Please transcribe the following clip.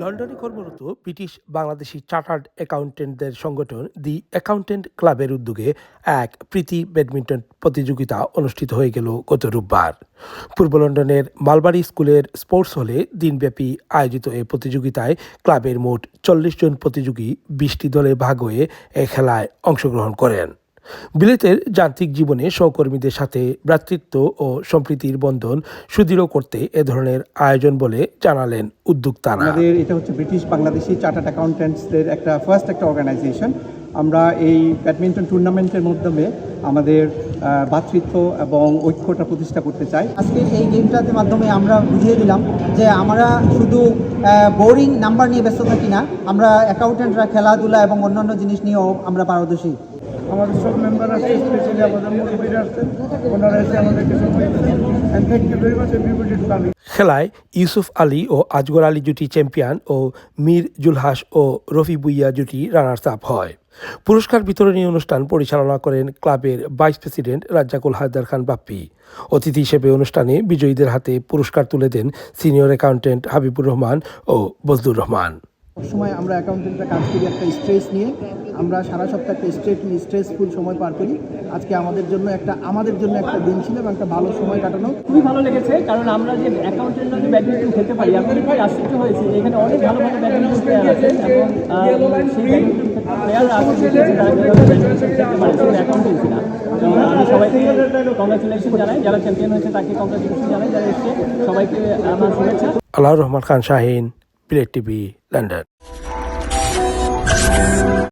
লন্ডনে কর্মরত British Bangladeshi chartered অ্যাকাউন্টেন্টদের সংগঠন দি অ্যাকাউন্টেন্ট ক্লাবের উদ্যোগে এক প্রীতি ব্যাডমিন্টন প্রতিযোগিতা অনুষ্ঠিত হয়ে গেল গত রোববার। পূর্ব লন্ডনের মালবাড়ি স্কুলের স্পোর্টস হলে দিনব্যাপী আয়োজিত এই প্রতিযোগিতায় ক্লাবের মোট চল্লিশ জন প্রতিযোগী বিশটি দলে ভাগ হয়ে এ খেলায় অংশগ্রহণ করেন। বিলেতের যান্ত্রিক জীবনে সহকর্মীদের সাথে ভ্রাতৃত্ব ও সম্প্রীতির বন্ধন সুদৃঢ় করতে এ ধরনের আয়োজন বলে জানালেন উদ্যোক্তারা। আমাদের এটা হচ্ছে ব্রিটিশ বাংলাদেশি চার্টার্ড অ্যাকাউন্ট্যান্টসদের একটা ফার্স্ট একটা অর্গানাইজেশন আমরা এই ব্যাডমিন্টন টুর্নামেন্টের মাধ্যমে আমাদের আহ, ভ্রাতৃত্ব এবং ঐক্যটা প্রতিষ্ঠা করতে চাই। আজকের এই গেমটার মাধ্যমে আমরা বুঝিয়ে দিলাম যে আমরা শুধু বোরিং নাম্বার নিয়ে ব্যস্ত থাকি না আমরা অ্যাকাউন্টেন্টরা খেলাধুলা এবং অন্যান্য জিনিস নিয়েও আমরা পারদর্শী। আমাদের সব মেম্বার আছে স্পেশালি আমাদের মুরব্বীরা আসছেন ওনারা এসে আমাদেরকে thank you very much everybody coming খেলায় ইউসুফ আলী ও আজগর আলী জুটি চ্যাম্পিয়ন ও মীর জুলহাস ও রফি বুইয়া জুটি রানার্স আপ হয়। পুরস্কার বিতরণী অনুষ্ঠান পরিচালনা করেন ক্লাবের ভাইস প্রেসিডেন্ট রাজ্জাকুল হায়দার খান বাপ্পি। অতিথি হিসেবে অনুষ্ঠানে বিজয়ীদের হাতে পুরস্কার তুলে দেন সিনিয়র অ্যাকাউন্টেন্ট হাবিবুর রহমান ও বজলুর রহমান। সময় আমরা অ্যাকাউন্টেন্টরা কাজ করি একটা স্ট্রেস নিয়ে। আমরা সারা সপ্তাহ একটা স্ট্রেস স্ট্রেসফুল সময় পার করি। আজকে আমাদের জন্য একটা আমাদের জন্য একটা দিন ছিল এবং একটা ভালো সময় কাটানো। খুবই ভালো লেগেছে কারণ আমরা যে অ্যাকাউন্টেন্টরা যে ব্যাডমিন্টন খেলতে পারি আমি খুবই আশ্চর্য হয়েছি এখানে অনেক ভালো ভালো ব্যাডমিন্টন প্লেয়ার এবং সেই প্লেয়াররা আছে দেখেছি তারা যেভাবে ব্যাডমিন্টন খেলতে পারে সেগুলো অ্যাকাউন্টেন্সি না। আমি সবাইকে কংগ্রাচুলেশন জানাই। যারা চ্যাম্পিয়ন হয়েছে তাকে কংগ্রাচুলেশন জানাই। যারা এসছে সবাইকে আমার শুভেচ্ছা। আল্লাহ রহমান খান শাহিন। PLTV London.